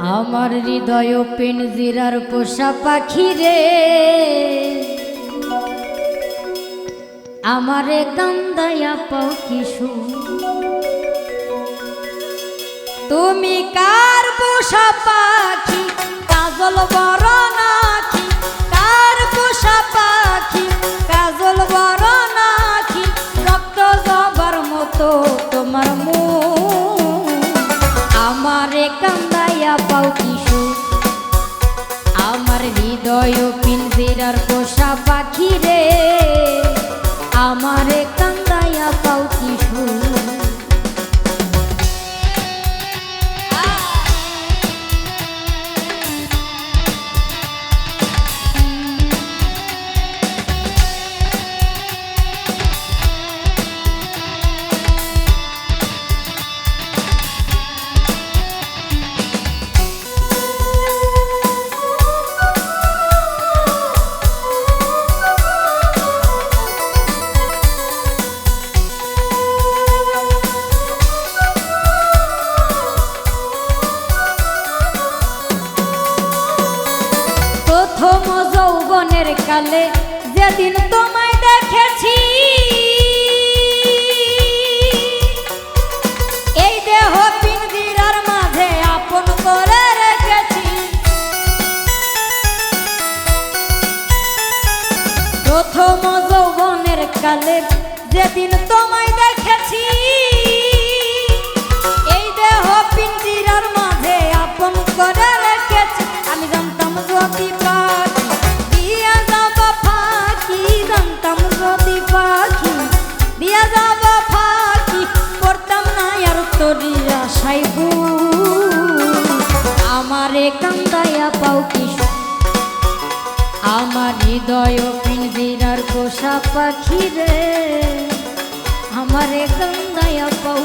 আমার হৃদয় পিনজিরার পোষা পাখি রে। আমারে কান্দায়া পাও কিশু। তুমি কার পোষা পাখি? কাজল বড় নাকি? কার পোষা পাখি? মতো হৃদয় পিঞ্জিরার পোষা পাখি রে। আমারে কান্দাইয়া যৌবনের কালে যেদিন তোমায় দেখেছি, এই দেহ পিঞ্জিরার মাঝে আপন করে রেখেছি। প্রথম যৌবনের কালে যেদিন তোমায় দেখেছি হৃদয় পিঞ্জিরার পোষা পাখি রে। আমারে গঙ্গায় পাও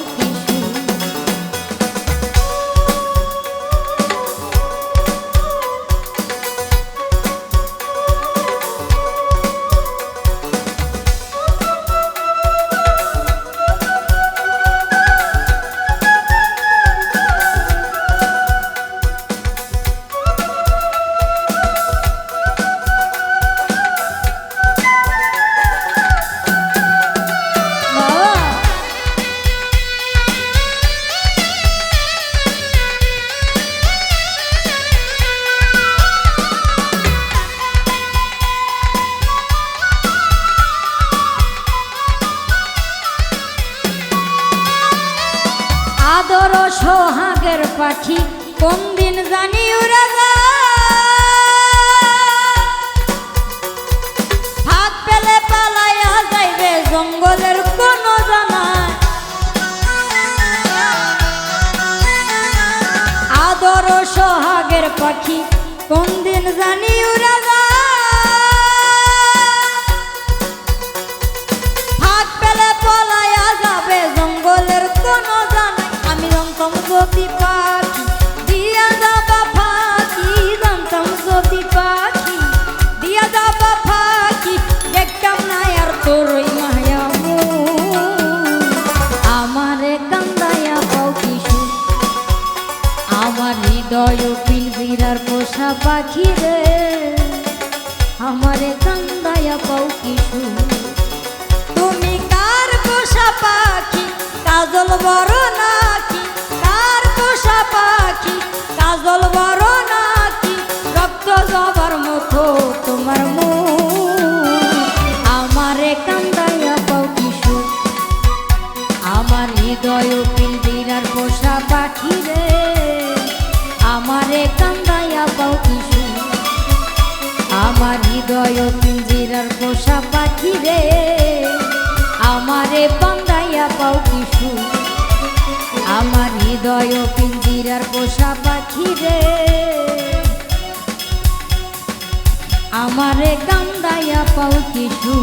কিশু সোহাগের পাখি, কোন দিন জানি উড়ে হাত পেলে পালাইয়া যাইবে জঙ্গলের কোন জানায় আদর সোহাগের পাখি, কোন দিন জানি হৃদয় পিলবিরার পোষা পাখি রে। আমারে কান্দাইয়া পাও কিশু তুমি রে। আমারে বান্দাইয়া পাও কিশু আমার হৃদয় পিঞ্জিরার পোষা পাখি রে। আমারে কান্দাইয়া পাও কিশু